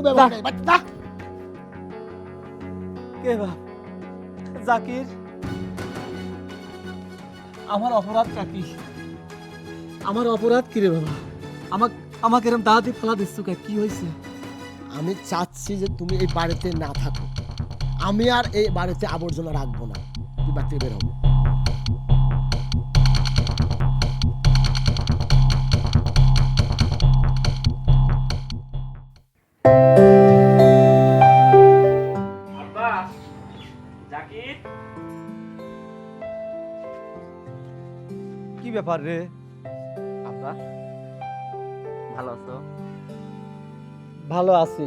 কোনো ব্যবহার নেই বাড়িতে যা কে বা? জাকির? আমার অপরাধটা কি? আমার অপরাধ কি রে বাবা? আমাকে আমাকে এরম দাঁড়াতে ফেলা দিচ্ছ কে? কি হয়েছে আমি চাচ্ছি যে তুমি এই বাড়িতে না থাকো। আমি আর এই বাড়িতে আবর্জনা রাখব না। তুই বাড়ি থেকে কি ব্যাপার রে? আব্বা ভালো আছো? ভালো আছি।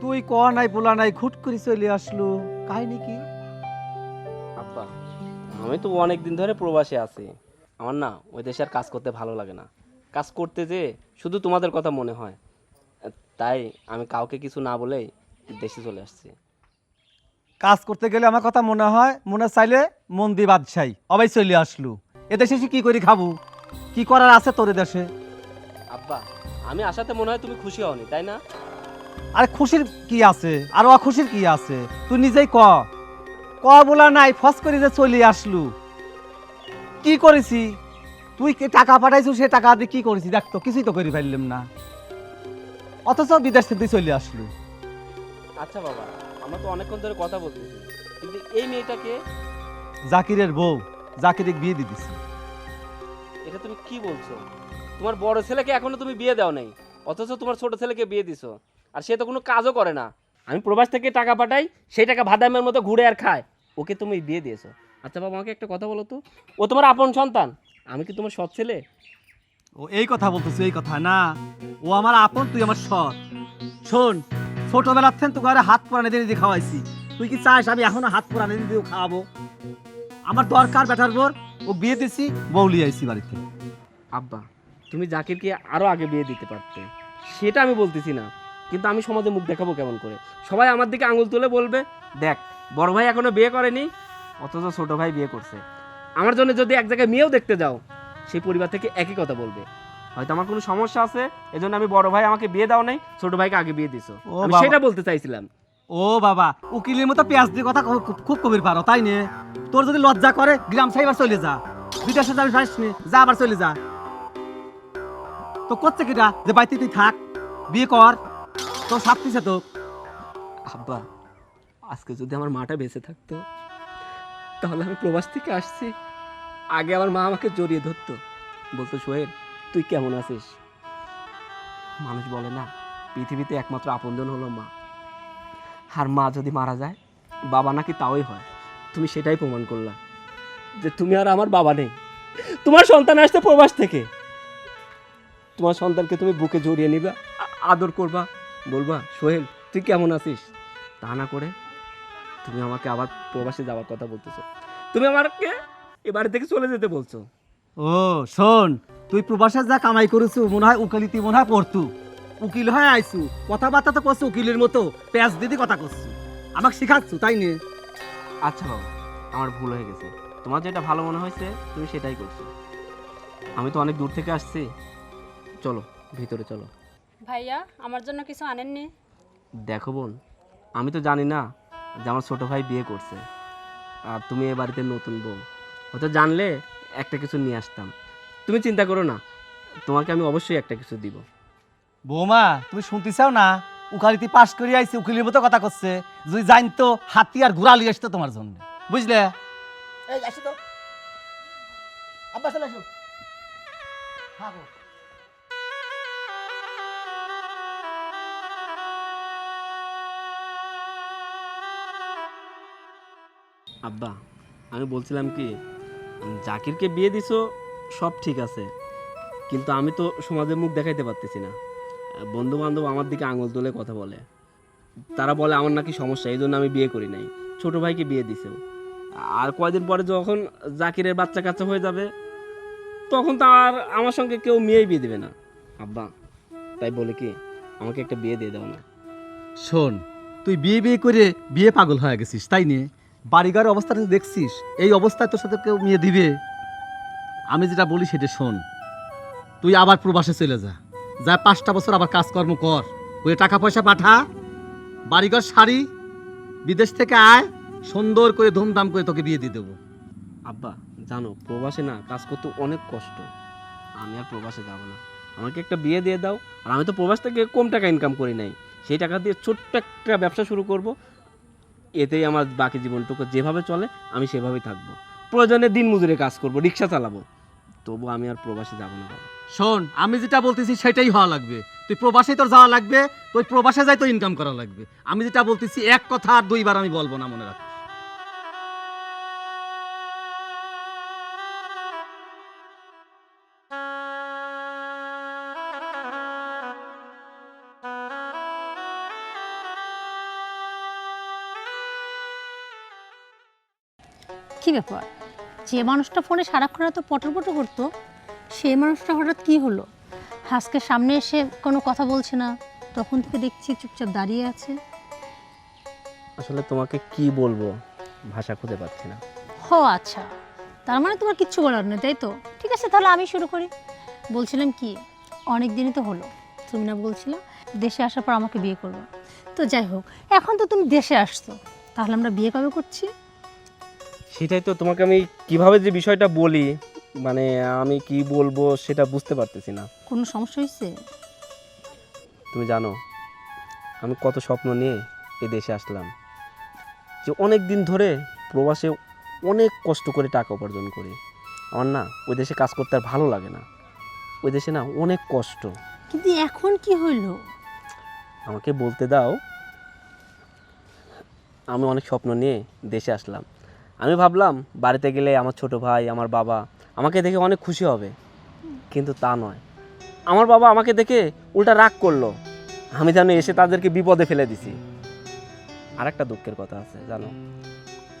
তুই ক নাই বলা নাই খুট করে চলে আসলো। কাহিনী কি? আব্বা আমি তো অনেক দিন ধরে প্রবাসে আছি। আমার না ওই দেশে আর কাজ করতে ভালো লাগে না। কাজ করতে যে শুধু তোমাদের কথা মনে হয়। তাই আমি কাউকে কিছু না বলেই দেশে চলে আসছি। কাজ করতে গেলে আমার কথা মনে হয় মনে চাইলে মন্দি বাদশাই অবাই চলে আসলু। এদেশে এসে কি করি খাব? কি করার আছে তোর দেশে আব্বা আমি আসাতে মনে হয় তুমি খুশি হওনি তাই না? আরে খুশির কি আছে? আর অখুশির কি আছে? তুই নিজেই ক। ক বলা নাই ফস করে যে চলে আসলু। কি করেছি? তুই কি টাকা পাঠাইছো সে টাকা দিয়ে কি করেছি দেখ তো কিছুই তো করে ফেললাম না। অথচ বিদেশ থেকে চলে আসলো। আচ্ছা বাবা আমরা তো অনেকক্ষণ ধরে কথা বলতেছি। কিন্তু এই মেয়েটাকে জাকিরের বউ জাকিরে বিয়ে দিয়ে দিছি এটা তুমি কি বলছো? তোমার বড় ছেলেকে এখনও তুমি বিয়ে দাও নাই অথচ তোমার ছোট ছেলেকে বিয়ে দিছো। আর সে তো কোনো কাজও করে না। আমি প্রবাস থেকে টাকা পাঠাই সেই টাকা ভাদামের মতো ঘুরে আর খায়। ওকে তুমি বিয়ে দিয়েছ। আচ্ছা বাবা আমাকে একটা কথা বলো তো। ও তোমার আপন সন্তান? আমি কি তোমার সৎ ছেলে? ও এই কথা বলতেছি এই কথা। না ও আমার আপন তুই আমার সৎ। শোন ছোটবেলার থেকে তোকে আরে হাত পোড়ানে দিয়ে দিয়ে খাওয়াইছি। তুই কি চাস আমি এখনও হাত পোড়ানে দিয়ে খাওয়াবো? আমার দরকার বেটার পর ও বিয়ে দিছি বউলি আইছি বাড়িতে। আব্বা তুমি জাকিরকে আরও আগে বিয়ে দিতে পারতে। সেটা আমি বলতেছি না কিন্তু আমি সমাজে মুখ দেখাবো কেমন করে? সবাই আমার দিকে আঙুল তুলে বলবে দেখ বড় ভাই এখনও বিয়ে করেনি অথচ ছোট ভাই বিয়ে করছে। আমার জন্য যদি এক জায়গায় মেয়েও দেখতে যাও সেই পরিবার থেকে একই কথা বলবে। হয়তো আমার কোনো সমস্যা আছে এজন্য আমি বড় ভাই আমাকে বিয়ে দাও নাই ছোট ভাইকে আগে বিয়ে দিছো। ও আমি বাবা। সেটা বলতে চাইছিলাম। ও বাবা উকিলের মতো পেঁয়াজ দিয়ে কথা খুব- খুব- খুব কবির পারো তাই নে? তোর যদি লজ্জা করে গ্রাম সাইবার চলে যা। বিদেশে যাবি পারিস নি যা আবার চলে যা। তো করছে কিটা? যে বাড়িতে তুই থাক বিয়ে কর তোর সাপ দিছে তো। আব্বা আজকে যদি আমার মাটা বেঁচে থাকতো তাহলে আমি প্রবাস থেকে আসছি। আগে আমার মা আমাকে জড়িয়ে ধরতো। বলতো, সোহেল, তুই কেমন আছিস? মানুষ বলে না, পৃথিবীতে একমাত্র আপনজন হলো মা। আর মা যদি মারা যায়, বাবা নাকি তাওই হয়। তুমি সেটাই প্রমাণ করলা যে তুমি আর আমার বাবা নেই। তোমার সন্তান আসতে প্রবাস থেকে। তোমার সন্তানকে তুমি বুকে জড়িয়ে নিবা আদর করবা, বলবা, সোহেল, তুই কেমন আছিস? তা না করে তুমি আমাকে আবার প্রবাসে যাওয়ার কথা বলতেছো। তুমি আমাকে এ বাড়ি থেকে চলে যেতে বলছো। ও শোন তুই প্রবাসে যা কামাই করেছু মনে হয় উকিলিতি মনে হয় পড়তু। উকিল হয়ে আইছু কথাবার্তা তো করছ উকিলের মতো পেঁয়াজ দিদি কথা করছু। আমাকে শিখাচ্ছু তাই নে। আচ্ছা বাবা আমার ভুল হয়ে গেছে। তোমার যেটা ভালো মনে হয়েছে তুমি সেটাই করছ। আমি তো অনেক দূর থেকে আসছি। চলো ভিতরে চলো। ভাইয়া আমার জন্য কিছু আনেননি? দেখো বোন আমি তো জানি না যে আমার ছোট ভাই বিয়ে করছে। আর তুমি এ বাড়িতে নতুন বউ। হয়তো জানলে একটা কিছু নিয়ে আসতাম। তুমি চিন্তা করো না তোমাকে আমি অবশ্যই একটা কিছু দিব। বৌমা তুমি শুনতে চাও না? উকালিতি পাশ করে আইছে উকিলের মতো কথা করছে। যদি জানতো হাতি আর ঘোড়া লিয়ে আসতো তোমার জন্য। বুঝলে? এই আসো তো। আব্বা চলে আসো। থাকো আব্বা, আমি বলছিলাম কি জাকিরকে বিয়ে দিছো, সব ঠিক আছে। কিন্তু আমি তো সমাজের মুখ দেখাইতে পারতেছি না। বন্ধু বান্ধব আমার দিকে আঙুল তুলে কথা বলে। তারা বলে আমার নাকি সমস্যা, এই জন্য আমি বিয়ে করি নাই। ছোট ভাইকে বিয়ে দিছেও আর কয়দিন পরে যখন জাকিরের বাচ্চা কাচ্চা হয়ে যাবে, তখন তো আর আমার সঙ্গে কেউ মেয়েই বিয়ে দেবে না। আব্বা, তাই বলে কি, আমাকে একটা বিয়ে দিয়ে দাও না। শোন, তুই বিয়ে বিয়ে করে বিয়ে পাগল হয়ে গেছিস, তাই নিয়ে? বাড়িঘর অবস্থাটা দেখছিস, এই অবস্থায় তোর সাথে কেউ মেয়ে দিবে। আমি যেটা বলি সেটা শোন। তুই আবার প্রবাসে চলে যা। যা পাঁচটা বছর আবার কাজকর্ম কর। ওই টাকা পয়সা পাঠা, বাড়িঘর শাড়ি বিদেশ থেকে আয়, সুন্দর করে ধুমধাম করে তোকে বিয়ে দিয়ে দেবো। আব্বা, জানো, প্রবাসে না কাজ করতে অনেক কষ্ট। আমি আর প্রবাসে যাব না। আমাকে একটা বিয়ে দিয়ে দাও, আর আমি তো প্রবাস থেকে কম টাকা ইনকাম করি নাই। সেই টাকা দিয়ে ছোট্ট একটা ব্যবসা শুরু করব এতেই আমার বাকি জীবনটুকু যেভাবে চলে, আমি সেভাবেই থাকব। প্রয়োজনে দিন মজুরে কাজ করব, রিক্সা চালাবো। তবু আমি আর প্রবাসে যাব না শোন, আমি যেটা বলতেছি সেটাই হওয়া লাগবে। তুই প্রবাসে তোর যাওয়া লাগবে তুই প্রবাসে যাই তো ইনকাম করা লাগবে। আমি যেটা বলতেছি, এক কথা আর দুইবার আমি বলব না মনে রাখ। ব্যাপার? যে মানুষটা ফোনে সারাক্ষণ এত পটর পটর করতো সেই মানুষটা হঠাৎ কি হলো? হাসকে সামনে এসে কোনো কথা বলছে না তখন থেকে দেখছি চুপচাপ দাঁড়িয়ে আছে। আসলে তোমাকে কি বলব? ভাষা খুঁজে পাচ্ছি না। ও আচ্ছা। তার মানে তোমার কিচ্ছু বলার নেই তাই তো? ঠিক আছে তাহলে আমি শুরু করি। বলছিলাম কি অনেক দিনই তো হলো। তুমি না বলছিলে দেশে আসার পর আমাকে বিয়ে করবে। তো যাই হোক এখন তো তুমি দেশে আসছো। তাহলে আমরা বিয়ে কবে করছি? সেটাই তো তোমাকে আমি কীভাবে যে বিষয়টা বলি মানে আমি কি বলব সেটা বুঝতে পারতেছি না। কোনো সমস্যা হয়েছে তুমি জানো আমি কত স্বপ্ন নিয়ে এ দেশে আসলাম যে অনেক দিন ধরে প্রবাসে অনেক কষ্ট করে টাকা উপার্জন করি। আমার না ওই দেশে কাজ করতে আর ভালো লাগে না। ওই দেশে না অনেক কষ্ট। কিন্তু এখন কি হইল? আমাকে বলতে দাও আমি অনেক স্বপ্ন নিয়ে দেশে আসলাম। আমি ভাবলাম বাড়িতে গেলে আমার ছোট ভাই আমার বাবা আমাকে দেখে অনেক খুশি হবে। কিন্তু তা নয়। আমার বাবা আমাকে দেখে উল্টা রাগ করল। আমি যেন এসে তাদেরকে বিপদে ফেলে দিছি। আর একটা দুঃখের কথা আছে জানো?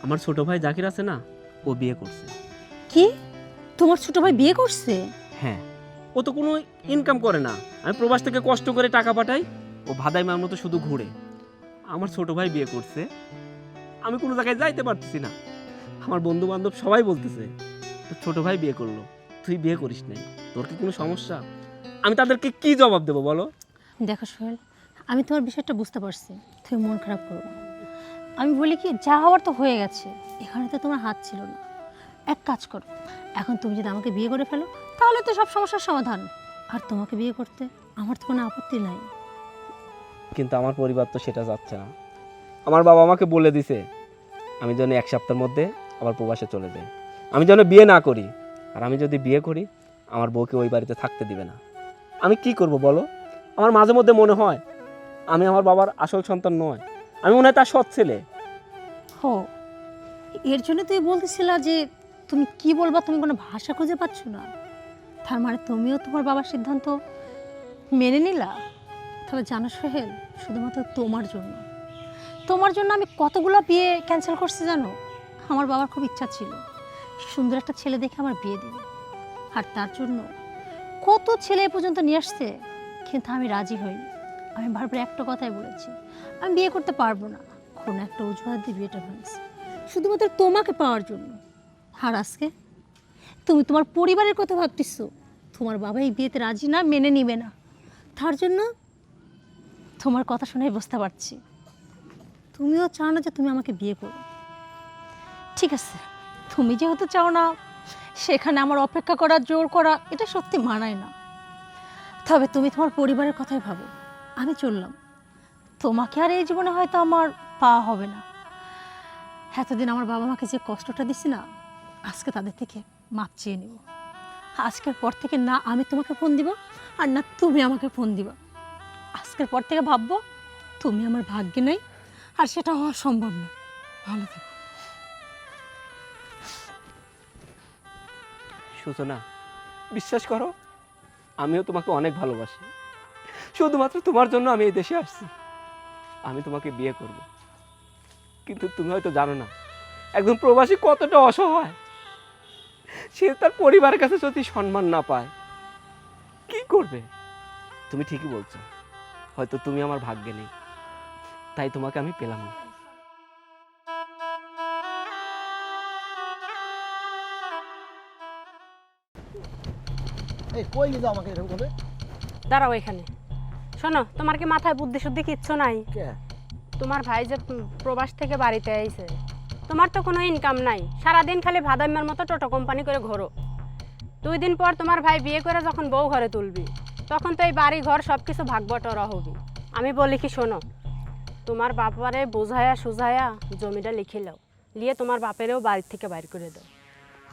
আমার ছোট ভাই জাকির আছে না ও বিয়ে করছে। কি? তোমার ছোট ভাই বিয়ে করছে? হ্যাঁ। ও তো কোনো ইনকাম করে না। আমি প্রবাস থেকে কষ্ট করে টাকা পাঠাই ও ভাদাই মার মতো শুধু ঘুরে। আমার ছোট ভাই বিয়ে করছে। আমি কোনো জায়গায় যাইতে পারতেছি না। আমার বন্ধু বান্ধব সবাই বলতেছে তোর ছোট ভাই বিয়ে করল তুই বিয়ে করিস নাই তোর কি কোনো সমস্যা? আমি তাদেরকে কি জবাব দেবো বলো? দেখো সোহেল আমি তোমার বিষয়টা বুঝতে পারছি তুমি মন খারাপ করো না। আমি বলি কি যা হওয়ার তো হয়ে গেছে এখানে তো তোমার হাত ছিল না। এক কাজ করো এখন তুমি যদি আমাকে বিয়ে করে ফেলো তাহলে তো সব সমস্যার সমাধান। আর তোমাকে বিয়ে করতে আমার তো কোনো আপত্তি নাই। কিন্তু আমার পরিবার তো সেটা যাচ্ছে না। আমার বাবা আমাকে বলে দিছে আমি যেন এক সপ্তাহের মধ্যে আবার প্রবাসে চলে যাই আমি যেন বিয়ে না করি, আর আমি যদি বিয়ে করি, আমার বউকে ওই বাড়িতে থাকতে দিবে না। আমি কি করব বলো? আমার মাঝে মধ্যে মনে হয়, আমি আমার বাবার আসল সন্তান নয়। আমি মনে হয় তার সৎ ছেলে। হো, এর জন্য তুই বলতেছিলা যে, তুমি কি বলবা তুমি কোনো ভাষা খুঁজে পাচ্ছ না। তার মানে তুমিও তোমার বাবার সিদ্ধান্ত মেনে নিলা? তবে জানো সোহেল, শুধুমাত্র তোমার জন্য। তোমার জন্য আমি কতগুলো বিয়ে ক্যান্সেল করছি জানো? আমার বাবার খুব ইচ্ছা ছিল। সুন্দর একটা ছেলে দেখে আমার বিয়ে দিবে। আর তার জন্য কত ছেলে পর্যন্ত নিয়ে আসছে, কিন্তু আমি রাজি হইনি। আমি বারবার একটা কথাই বলেছি, আমি বিয়ে করতে পারব না। কোনো একটা অজুহাত দিয়ে বিয়েটা ভাঙছি শুধুমাত্র তোমাকে পাওয়ার জন্য। আর আজকে তুমি তোমার পরিবারের কথা ভাবতেছো, তোমার বাবা এই বিয়েতে রাজি না, মেনে নিবে না। তার জন্য তোমার কথা শুনে বুঝতে পারছি। তুমিও চাও না যে তুমি আমাকে বিয়ে করো। ঠিক আছে, তুমি যেহেতু চাও না, সেখানে আমার অপেক্ষা করা, জোর করা, এটা সত্যি মানায় না। তবে তুমি তোমার পরিবারের কথাই ভাবো, আমি চললাম। তোমাকে আর এই জীবনে হয়তো আমার পাওয়া হবে না। এতদিন আমার বাবা মাকে যে কষ্টটা দিছি না, আজকে তাদের থেকে মাপ চেয়ে নেব। আজকের পর থেকে না আমি তোমাকে ফোন দিব, আর না তুমি আমাকে ফোন দিবা। আজকের পর থেকে ভাববো, তুমি আমার ভাগ্যে নেই, আর সেটা হওয়া সম্ভব না। ভালো থেকো। সূচনা বিশ্বাস করো, আমিও তোমাকে অনেক ভালোবাসি। শুধুমাত্র তোমার জন্য আমি এই দেশে আসছি। আমি তোমাকে বিয়ে করব। কিন্তু তুমি হয়তো জানো না, একজন প্রবাসী কতটা অসহায়। সে তার পরিবারের কাছে যদি সম্মান না পায়, কি করবে? তুমি ঠিকই বলছো। হয়তো তুমি আমার ভাগ্যে নেই। তাই তোমাকে আমি পেলাম না। এই কই নিয়ে যাও আমাকে এরকম ভাবে দাঁড়াও এখানে। শোনো তোমার কি মাথায় বুদ্ধি শুদ্ধি কিচ্ছু নাই? কে? তোমার ভাই যে প্রবাস থেকে বাড়িতে আইছে তোমার তো কোনো ইনকাম নাই। সারাদিন খালি ভাদাইমের মতো টোটো কোম্পানি করে ঘোরো। দুই দিন পর তোমার ভাই বিয়ে করে যখন বউ ঘরে তুলবি তখন তো এই বাড়ি ঘর সব কিছু ভাগ বটরা হবি। আমি বলি কি শোনো তোমার বাপারে বোঝায়া সুঝায়া জমিটা লিখে লাও লিয়ে তোমার বাপেরেও বাড়ি থেকে বাইর করে দাও।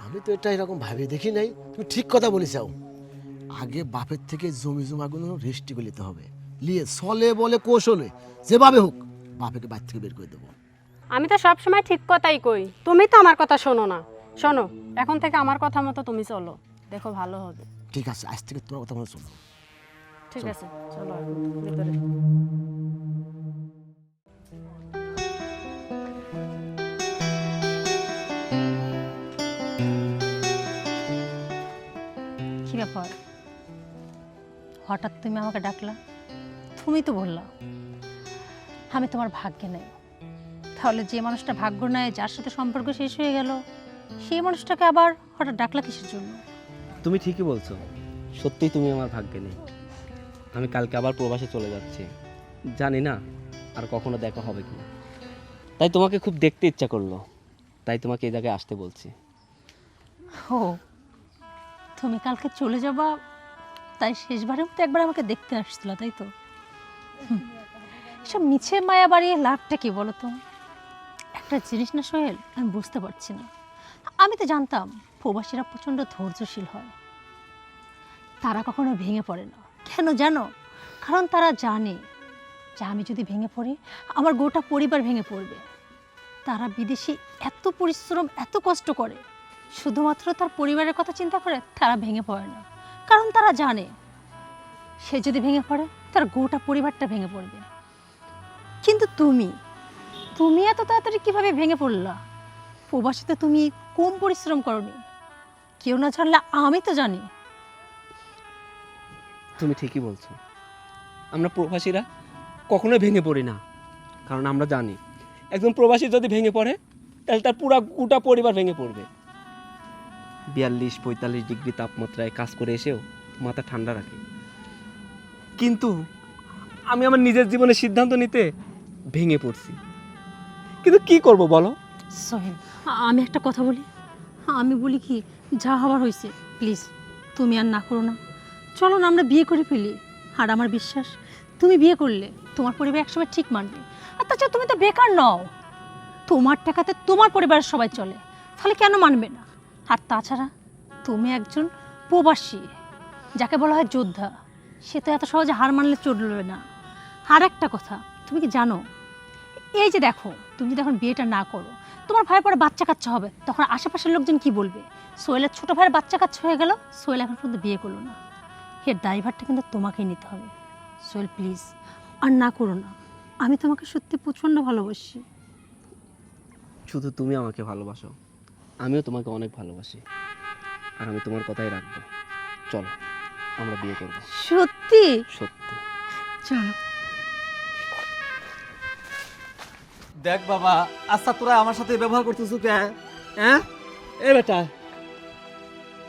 আমি তো এটা এরকম ভাবে দেখি নাই। তুমি ঠিক কথা বলেছাও আগে বাপের থেকে জমি জমাগুলো রেস্টি নিতে হবে। লিয়ে সলে বলে কৌশলে যেভাবে হোক বাপেকে বাড়ি থেকে বের করে দেবো। আমি তো সব সময় ঠিক কথাই কই। তুমি তো আমার কথা শোনো না। শোনো এখন থেকে আমার কথা মতো তুমি চলো। দেখো ভালো হবে। ঠিক আছে আজ থেকে তোমার কথা মনে শোনো ঠিক আছে চলো ভিতরে। কি ব্যাপার? হঠাৎ তুমি আমাকে ডাকলা তুমি তো বললা আমি তোমার ভাগ্যে নেই। তাহলে যে মানুষটা ভাগ্য নেয় যার সাথে সম্পর্ক শেষ হয়ে গেল সেই মানুষটাকে আবার হঠাৎ ডাকলা কিসের জন্য? তুমি ঠিকই বলছো সত্যিই তুমি আমার ভাগ্যে নেই। আমি কালকে আবার প্রবাসে চলে যাচ্ছি। জানি না আর কখনো দেখা হবে কি তাই তোমাকে খুব দেখতে ইচ্ছা করল তাই তোমাকে এই জায়গায় আসতে বলছি। ও তুমি কালকে চলে যাবা তাই শেষবারের মতো একবার আমাকে দেখতে আসছিল, তাই তো। সব মিছে মায়া বাড়িয়ে লাভটা কি বলো তো একটা জিনিস না সোহেল, আমি বুঝতে পারছি না। আমি তো জানতাম, প্রবাসীরা প্রচণ্ড ধৈর্যশীল হয়। তারা কখনো ভেঙে পড়ে না। কেন জানো? কারণ তারা জানে যে আমি যদি ভেঙে পড়ি, আমার গোটা পরিবার ভেঙে পড়বে। তারা বিদেশে এত পরিশ্রম, এত কষ্ট করে, শুধুমাত্র তার পরিবারের কথা চিন্তা করে তারা ভেঙে পড়ে না। কারণ তারা জানে। সে যদি ভেঙে পড়ে, তার গোটা পরিবারটা ভেঙে পড়বে। কিন্তু তুমি তুমি এত তাড়াতাড়ি কীভাবে ভেঙে পড়লা? প্রবাসীতে তুমি কম পরিশ্রম করনি? কেউ না জানলে আমি তো জানি। তুমি ঠিকই বলছো। আমরা প্রবাসীরা কখনোই ভেঙে পড়ি না, কারণ আমরা জানি, একজন প্রবাসী যদি ভেঙে পড়ে, তাহলে তার পুরা গোটা পরিবার ভেঙে পড়বে। বিয়াল্লিশ পঁয়তাল্লিশ ডিগ্রি তাপমাত্রায় কাজ করে এসেও মাথা ঠান্ডা রাখে। কিন্তু আমি আমার নিজের জীবনে সিদ্ধান্ত নিতে ভেঙে পড়ছি। কিন্তু কি করব বলো? সোহেল, আমি একটা কথা বলি। আমি বলি কি, যা হওয়ার হয়েছে প্লিজ, তুমি আর না করো না। চলো না, আমরা বিয়ে করে ফেলি। আর আমার বিশ্বাস, তুমি বিয়ে করলে তোমার পরিবার একসময় ঠিক মানবে। আর তাছাড়া তুমি তো বেকার নও। তোমার টাকাতে তোমার পরিবারের সবাই চলে। তাহলে কেন মানবে না? আর তাছাড়া তুমি একজন প্রবাসী, যাকে বলা হয় যোদ্ধা। সে তো এত সহজে হার মানলে চলবে না। আর একটা কথা, তুমি কি জানো? এই যে দেখো, তুমি যদি এখন বিয়েটা না করো, তোমার ভাইয়ের পরে বাচ্চা কাচ্চা হবে, তখন আশেপাশের লোকজন কি বলবে? সোহেলের ছোট ভাইয়ের বাচ্চা কাচ্চা হয়ে গেল, সোহেল এখন পর্যন্ত বিয়ে করল না। এর ড্রাইভারটা কিন্তু তোমাকেই নিতে হবে। সোহেল, প্লিজ, আর না করো না। আমি তোমাকে সত্যি প্রচণ্ড ভালোবাসি। শুধু তুমি আমাকে ভালোবাসো। আমিও তোমাকে অনেক ভালোবাসি। আর আমি তোমার কথাই রাখব। চলো আমরা বিয়ে করব। সত্যি? সত্যি। চলো। দেখ বাবা আচ্ছা তোরা আমার সাথে ব্যবহার করতেছ কে? হ্যাঁ? এ বেটা।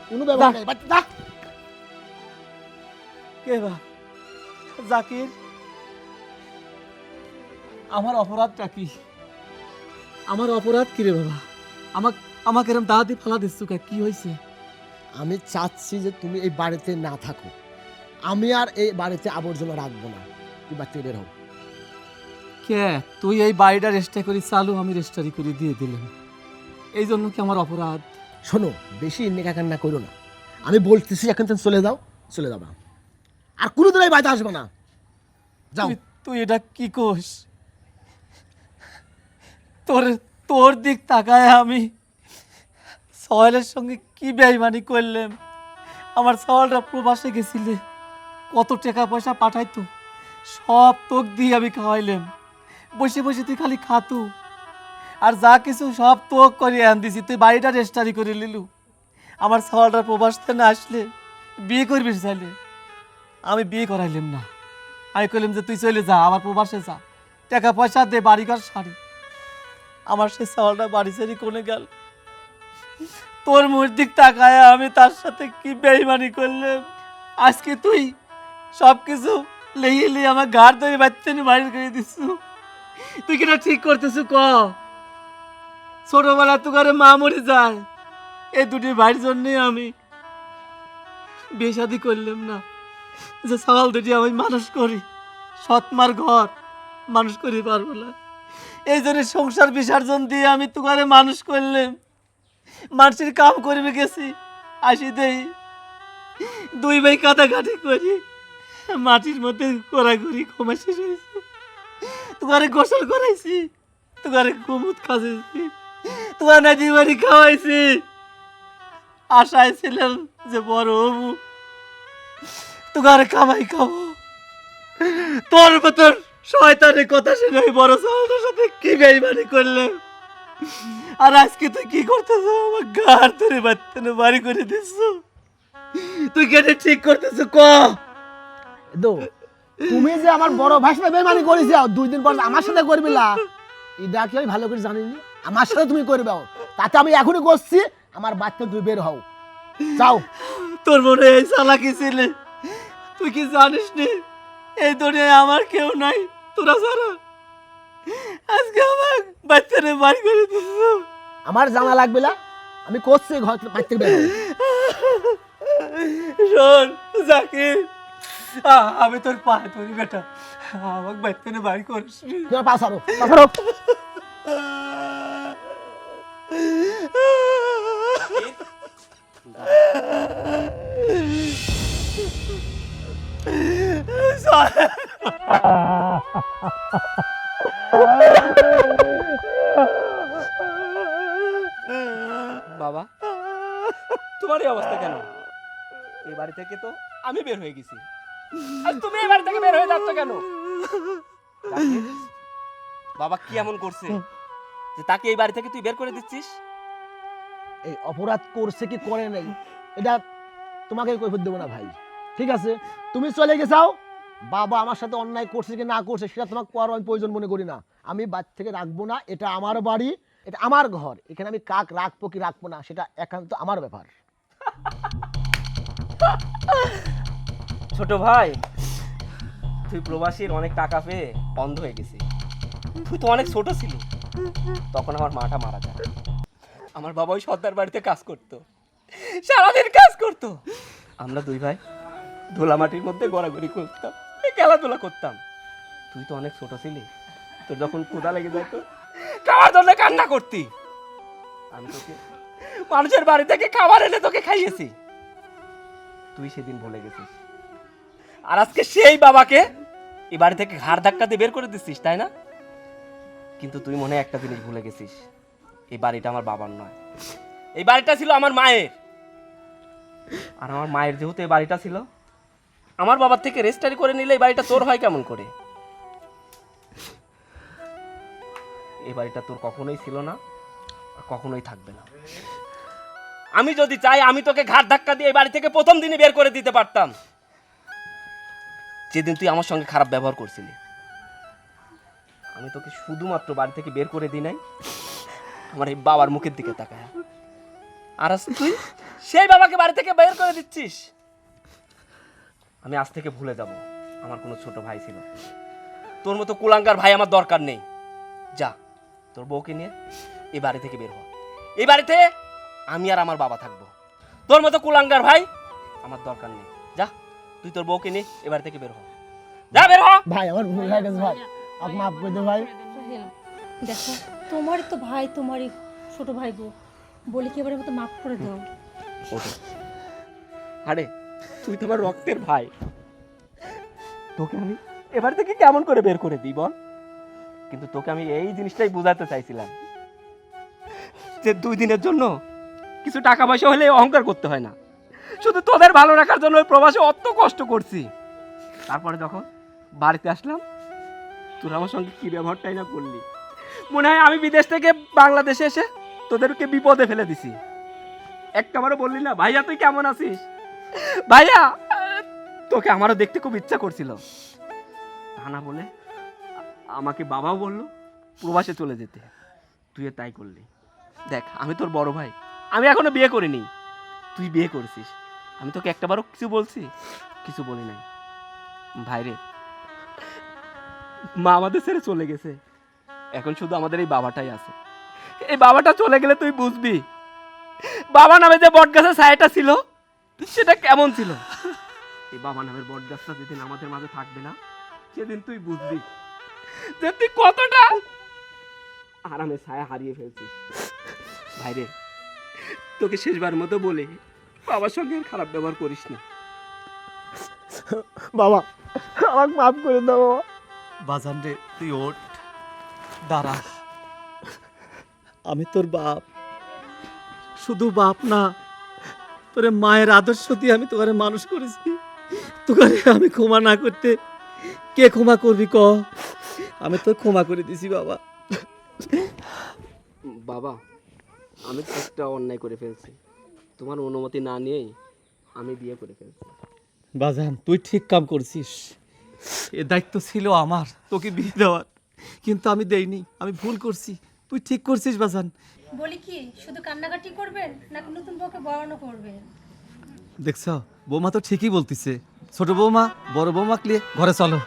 কোনো ব্যবহার নাই বাট যা। কে বা? জাকির? আমার অপরাধটা কি? আমার অপরাধ কি রে বাবা? আমাক আমাকে এরম দাঁড়াতে ফালা দিচ্ছ কে? কি হয়েছে? আমি চাচ্ছি যে তুমি এই বাড়িতে না থাকো। আমি আর এই বাড়িতে আবর্জনা রাখব না তুই বাড়ি থেকে বের হও কে? তুই এই বাড়িটা রেজিস্টার করি চালু আমি রেজিস্টারি করে দিয়ে দিলাম। এই জন্য কি আমার অপরাধ? শোনো বেশি নেকা কান্না করো না। আমি বলতেছি এখন তুমি চলে যাও চলে যাবা। আর কোনো দিন এই বাড়িতে আসবে না। যাও। তুই তুই এটা কি কোস? তোর তোর দিক তাকায় আমি সহেলের সঙ্গে কি বেইমানি করলাম? আমার সহেলরা প্রবাসে গেছিলে, কত টাকা পয়সা পাঠাইতো, সব তোক দিয়ে আমি খাওয়াইলাম। বসে বসে তুই খালি খাতু। আর যা কিছু সব তোক করে আন দিছি, তুই বাড়িটা রেস্টারি করে নিলু আমার সহেলরা প্রবাস না আসলে বিয়ে করবি চাইলে। আমি বিয়ে করাইলাম না। আমি কইলাম যে তুই চলে যা, আমার প্রবাসে যা। টাকা পয়সা দে বাড়ি ঘর শাড়ি আমার সে চাওয়ালটা বাড়ি সারি কোনে গেল? তোর দিক তাকায় আমি তার সাথে কি বেইমানি করলাম? আজকে তুই সব কিছু লেগে লিয়ে আমার ঘর ধরে বাচ্চা নিয়ে করে দিচ্ছু। তুই কিনা ঠিক করতেছু ক? ছোটবেলা তো করে মা মরে যায়। এই দুটি ভাইয়ের জন্যই আমি বেশাদি করলাম না। যে সওয়াল দুটি আমি মানুষ করি সৎমার ঘর মানুষ করি পারব না। এই জন্য সংসার বিসর্জন দিয়ে আমি তো ঘরে মানুষ করলাম। মানুষের কাম করবে গেছি। আসি দেই। দুই ভাই কাটাকাটি করি। মাটির মধ্যে ঘোরাঘুরি কমা শেষ হয়েছে। তোমারে গোসল করাইছি। তোমারে কুমুদ খাওয়াইছি। তোমার নাজি বাড়ি খাওয়াইছি। আশায় ছিলাম যে বড় হবু। তোমার কামাই খাব। তোর মতন শয়তানের কথা শুনে বড় সাথে কি বেইমানি করলে? আর আজকে তুই কি করতেছ? আমার গার ধরে বাচ্চানো বাড়ি করে দিচ্ছ। তুই কেন ঠিক করতেছ? ক? দো তুমি যে আমার বড় ভাই সাথে বেমানি করেছি দুই দিন পর আমার সাথে করবি না। এটা কি আমি ভালো করে জানিনি? আমার সাথে তুমি করবে তাতে আমি এখনই করছি আমার বাচ্চা তুই বের হও। যাও। তোর মনে এই চালাকি ছিলে? তুই কি জানিস নি এই দুনিয়ায় আমার কেউ নাই তোরা ছাড়া। আজকে আমার বাচ্চারে বাড়ি করে দিচ্ছ আমার জানা লাগবে না? আমি করছি ঘর থেকে বের শোন জাকির আমি তোর পায়ে ধরি বেটা। আমাকে বাচ্চারে বাড়ি করিস নি। তোমার পাশ আরও পাশ আরও। বাবা। তোমার এই অবস্থা কেন? এই বাড়ি থেকে তো আমি বের হয়ে গেছি। তুমি এই বাড়ি থেকে বের হয়ে যাচ্ছ কেন? বাবা কি এমন করছে যে তাকে এই বাড়ি থেকে তুই বের করে দিচ্ছিস? এই অপরাধ করছে কি করে নাই? এটা তোমাকে কৈফত দেবো না ভাই। ঠিক আছে? তুমি চলে গেছাও বাবা আমার সাথে অন্যায় করছে কি না করছে, সেটা তোমাকে কোয়ার আমি প্রয়োজন মনে করি না। আমি বাচ্চা থেকে রাখব না, এটা আমার বাড়ি। এটা আমার ঘর, এখানে আমি কাক রাখব কি রাখব না, সেটা একান্ত আমার ব্যাপার। ছোট ভাই, তুই প্রবাসীর অনেক টাকা পেয়ে বন্ধ হয়ে গেছি তুই তো অনেক ছোট ছিলি। তখন আমার মাটা মারা যায়। আমার বাবা ওই সর্দার বাড়িতে কাজ করতো। সারাদিন কাজ করতো। আমরা দুই ভাই ধুলা মাটির মধ্যে গড়াগড়ি করতাম, খেলাধুলা করতাম। তুই তো অনেক ছোট ছিলি। তোর যখন কোদা লেগে যেত খাওয়ার জন্য কান্না করতি। আমি তোকে মানুষের বাড়ি থেকে খাবার এনে তোকে খাইয়েছি। তুই সেদিন ভুলে গেছিস। আর আজকে সেই বাবাকে এই বাড়ি থেকে ঘাড় ধাক্কা দিয়ে বের করে দিচ্ছিস তাই না? কিন্তু তুই মনে একটা জিনিস ভুলে গেছিস। এই বাড়িটা আমার বাবার নয়। এই বাড়িটা ছিল আমার মায়ের। আর আমার মায়ের যেহেতু এই বাড়িটা ছিল আমার বাবার থেকে রেজিস্টারি করে নিলে এই বাড়িটা তোর হয় কেমন করে? এই বাড়িটা তোর কখনোই ছিল না, আর কখনোই থাকবে না। আমি যদি চাই, আমি তোকে ঘাট ধাক্কা দিয়ে এই বাড়ি থেকে প্রথম দিনই বের করে দিতে পারতাম। যেদিন তুই আমার সঙ্গে খারাপ ব্যবহার করছিলি। আমি তোকে শুধুমাত্র বাড়ি থেকে বের করে দিই নাই, আমার এই বাবার মুখের দিকে তাকায়। আর আজ তুই সেই বাবাকে বাড়ি থেকে বের করে দিচ্ছিস? আমি আজ থেকে ভুলে যাব, আমার কোনো ছোট ভাই ছিল তোর মতো কুলাঙ্গার ভাই আমার দরকার নেই। যা। তোর বউকে নিয়ে এই বাড়ি থেকে বের হ। এই বাড়িতে আমি আর আমার বাবা থাকব। তোর মতো কুলাঙ্গার ভাই আমার দরকার নেই। যা তুই তোর বউকে নিয়ে এবার থেকে বের হ। যা বের হ। ভাই আমার ভুল হয়ে গেছে ভাই। আমাকে মাফ করে দে ভাই। দেখো তোমারই তো ভাই তোমারই ছোট ভাই গো বলি কি এবারে মতো মাফ করে দাও। আরে তুই তো আমার রক্তের ভাই। তোকে আমি এবার থেকে কেমন করে বের করে দিই বল? কিন্তু তোকে আমি এই জিনিসটাই বোঝাতে চাইছিলাম। যে দুই দিনের জন্য কিছু টাকা পয়সা হলে অহংকার করতে হয় না। শুধু তোদের ভালো রাখার জন্য ওই প্রবাসে অত কষ্ট করছি। তারপরে যখন বাড়িতে আসলাম, তোরা আমার সঙ্গে কি ব্যবহারটাই না করলি। মনে হয় আমি বিদেশ থেকে বাংলাদেশে এসে তোদেরকে বিপদে ফেলে দিছি। একটাবারও বললি না, ভাইয়া, তুই কেমন আছিস? ভাইয়া, তোকে আমারও দেখতে খুব ইচ্ছা করছিল। তা না বলে আমাকে বাবাও বলল, প্রবাসে চলে যেতে। তুই তাই করলি। দেখ, আমি তোর বড় ভাই। আমি এখনও বিয়ে করিনি। তুই বিয়ে করেছিস। আমি তোকে একটাবারও কিছু বলছি, কিছু বলি নাই। ভাইরে মা আমাদের ছেড়ে চলে গেছে। এখন শুধু আমাদের এই বাবাটাই আছে। এই বাবাটা চলে গেলে তুই বুঝবি, বাবা নামে যে বট গাছের ছায়াটা ছিল, সেটা কেমন ছিল? এই বাবা নামের বট গাছটা যেদিন আমাদের মাঝে থাকবে না, সেদিন তুই বুঝবি। যে তুই কতটা? আরামে ছায়া হারিয়ে ফেলছিস। ভাইরে তোকে শেষবার মতো বলে বাবার সঙ্গে খারাপ ব্যবহার করিস না। বাবা আমাকে মাফ করে দাও বাবা। বাজান রে তুই ওঠ। দাঁড়া। আমি তোর বাপ। শুধু বাপ না তোরে মায়ের আদর্শ দিয়ে আমি তোরে মানুষ করেছি। তোকে আমি ক্ষমা না করতে কে ক্ষমা করবি ক? আমি তো ক্ষমা করে দিছি বাবা। বাবা আমি তো একটা অন্যায় করে ফেলছি। তোমার অনুমতি না নিয়েই আমি বিয়ে করে ফেলছি। বাজান তুই ঠিক কাম করছিস। এ দায়িত্ব ছিল আমার তোকে বিয়ে দেওয়ার। কিন্তু আমি দেইনি আমি ভুল করছি। তুই ঠিক করছিস বাজান। বলি কি শুধু কান্নাকাটি করবেন নাকি নতুন বউকে বরণও করবেন? দেখছ বৌমা তো ঠিকই বলতিছে। ছোট বৌমা বড় বৌমা ক্লিয়ে ঘরে চলো।